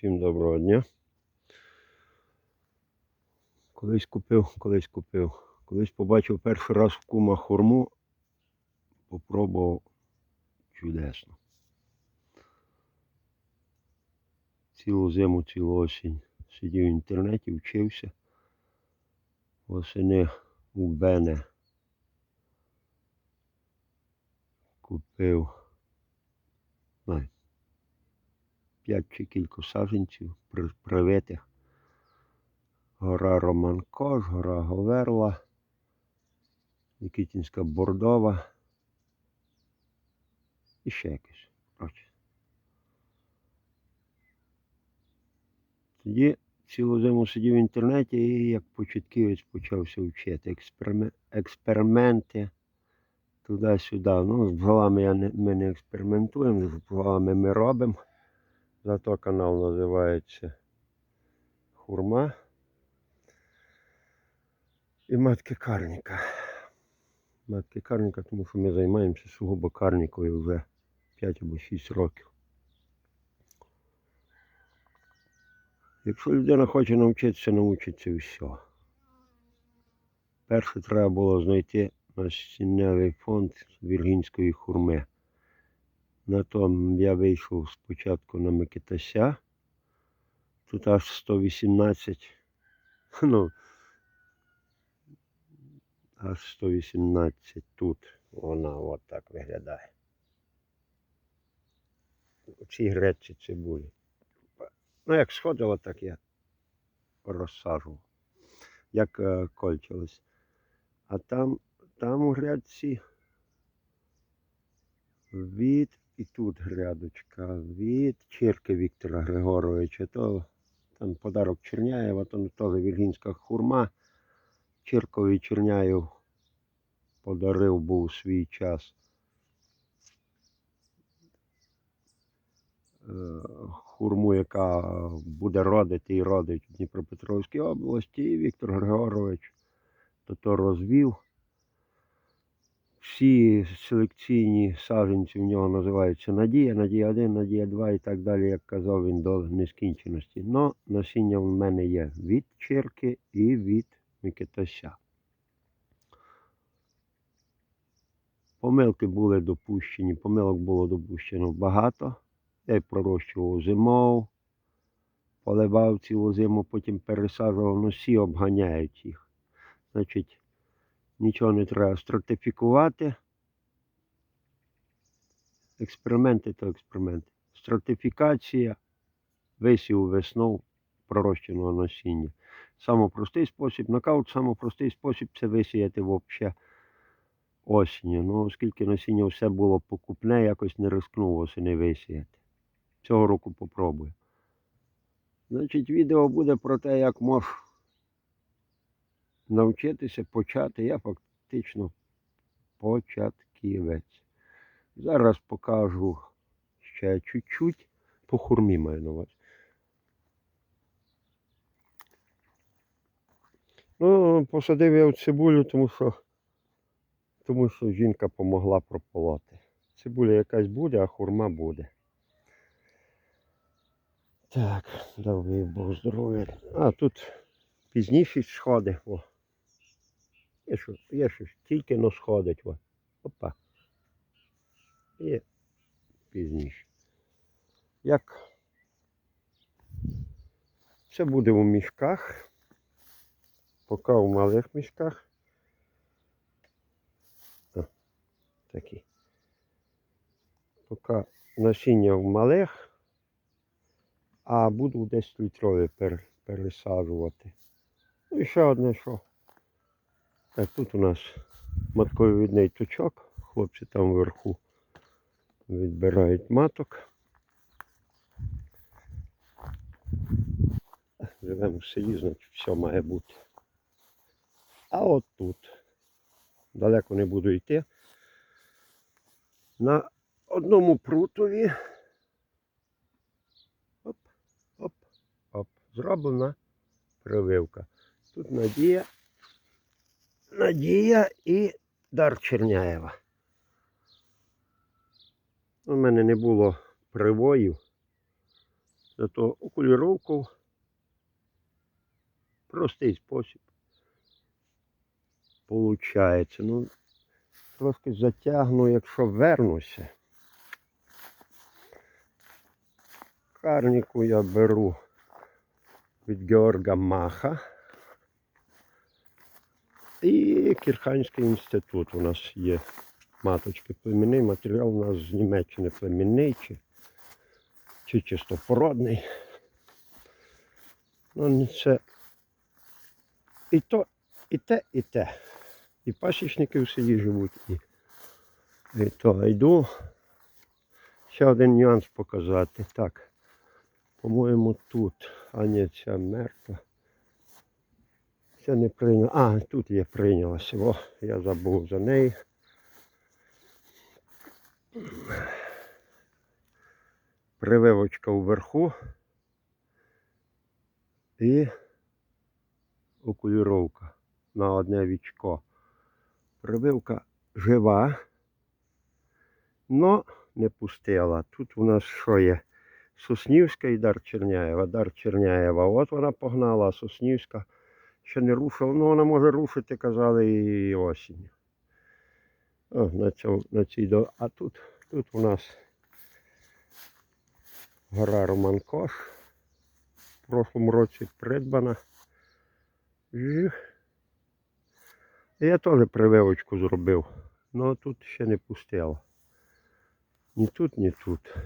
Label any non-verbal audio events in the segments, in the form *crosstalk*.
Всім доброго дня. Колись купив, колись купив. Колись побачив перший раз в кума хурму, попробував чудесно. Цілу зиму, цілу осінь сидів в інтернеті, вчився. Восени у Бене купив знаю, п'ять чи кілька саженців привитих. Гора Романкош, гора Говерла, Нікітінська Бордова і ще. Коротше. Тоді цілу зиму сидів в інтернеті і як початківець почався вчити. Експериме- експерименти туди-сюди. Ну, з бджолами я не, ми не експериментуємо, з бджолами ми робимо. Зато канал називається Хурма і матки карніка. Матки карніка, тому що ми займаємося сугубо карнікою вже 5 або 6 років. Якщо людина хоче навчитися, навчиться все. Перше треба було знайти насінневий фонд віргінської хурми. На тому я вийшов спочатку на Микитася. Тут аж 118. *laughs* Ну, аж 118 тут. Вона от так виглядає. У цій гречці цибулі. Ну, як сходило, так я розсаджував. Як е, кольчилось. А там, там у грядці від і тут грядочка від Чирки Віктора Григоровича. То там подарок Черняєва, то теж віргінська хурма. Чиркові Черняєв подарив був свій час. Е, Хурму, яка буде родити і родить в Дніпропетровській області, і Віктор Григорович то то розвів. Всі селекційні саджанці в нього називаються Надія, Надія 1, Надія 2 і так далі, як казав він до нескінченості. Но насіння в мене є від Чирки і від Микитася. Помилки були допущені, помилок було допущено багато. Я пророщував зимов, поливав цілу зиму, потім пересаджував, ну всі обганяють їх. Значить, нічого не треба стратифікувати. Експерименти то експерименти. Стратифікація, висів весною пророщеного насіння. Самий простий спосіб, нокаут, самий простий спосіб це висіяти взагалі осінню. Ну, оскільки насіння все було покупне, якось не рискнув осені висіяти. Цього року попробую. Значить, відео буде про те, як можеш навчитися почати. Я фактично початківець. Зараз покажу ще чуть-чуть. По хурмі маю на увазі. Ну, посадив я цибулю, тому що, тому що жінка помогла прополоти. Цибуля якась буде, а хурма буде. Так, добрий Бог здоров'я. А тут пізніше сходи. О. Є що, є щось, тільки но сходить. О. Опа. І пізніше. Як це буде у мішках. Поки в малих мішках. О, такі. Поки насіння в малих, а буду десь літрові пересаджувати. Ну і ще одне, що. Так, тут у нас матковідний точок. Хлопці там вверху відбирають маток. Живемо в селі, значить все має бути. А от тут. Далеко не буду йти. На одному прутові. Оп, оп, оп. Зроблена прививка. Тут Надія. Надія і Дар Черняєва. У мене не було привоїв. Зато окуліровку простий спосіб. Получається. Ну, трошки затягну, якщо вернуся. Карніку я беру від Георга Маха. І Кірханський інститут у нас є маточки племінний. Матеріал у нас з Німеччини племінний чи, чи чистопородний. Ну, це і то, і те, і те. І пасічники в селі живуть, і, і то йду. Ще один нюанс показати. Так. По-моєму, тут. А ні, ця мертва. Це не прийняла. А, тут є прийнялася. О, я забув за неї. Прививочка вверху. І окуліровка на одне вічко. Прививка жива, но не пустила. Тут у нас що є? Соснівська і Дар Черняєва. Дар Черняєва. От вона погнала, а Соснівська ще не рушила. Ну, вона може рушити, казали, і осінню. О, на, цьому, на цій. А тут, тут у нас гора Романкош. В прошлому році придбана. Я теж прививочку зробив. Ну тут ще не пустила. Ні тут, ні тут.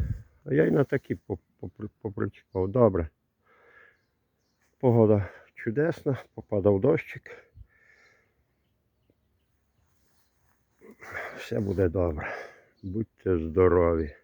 А я й на такі поп- попричіпав. Добре. Погода чудесна, попадав дощик. Все буде добре. Будьте здорові.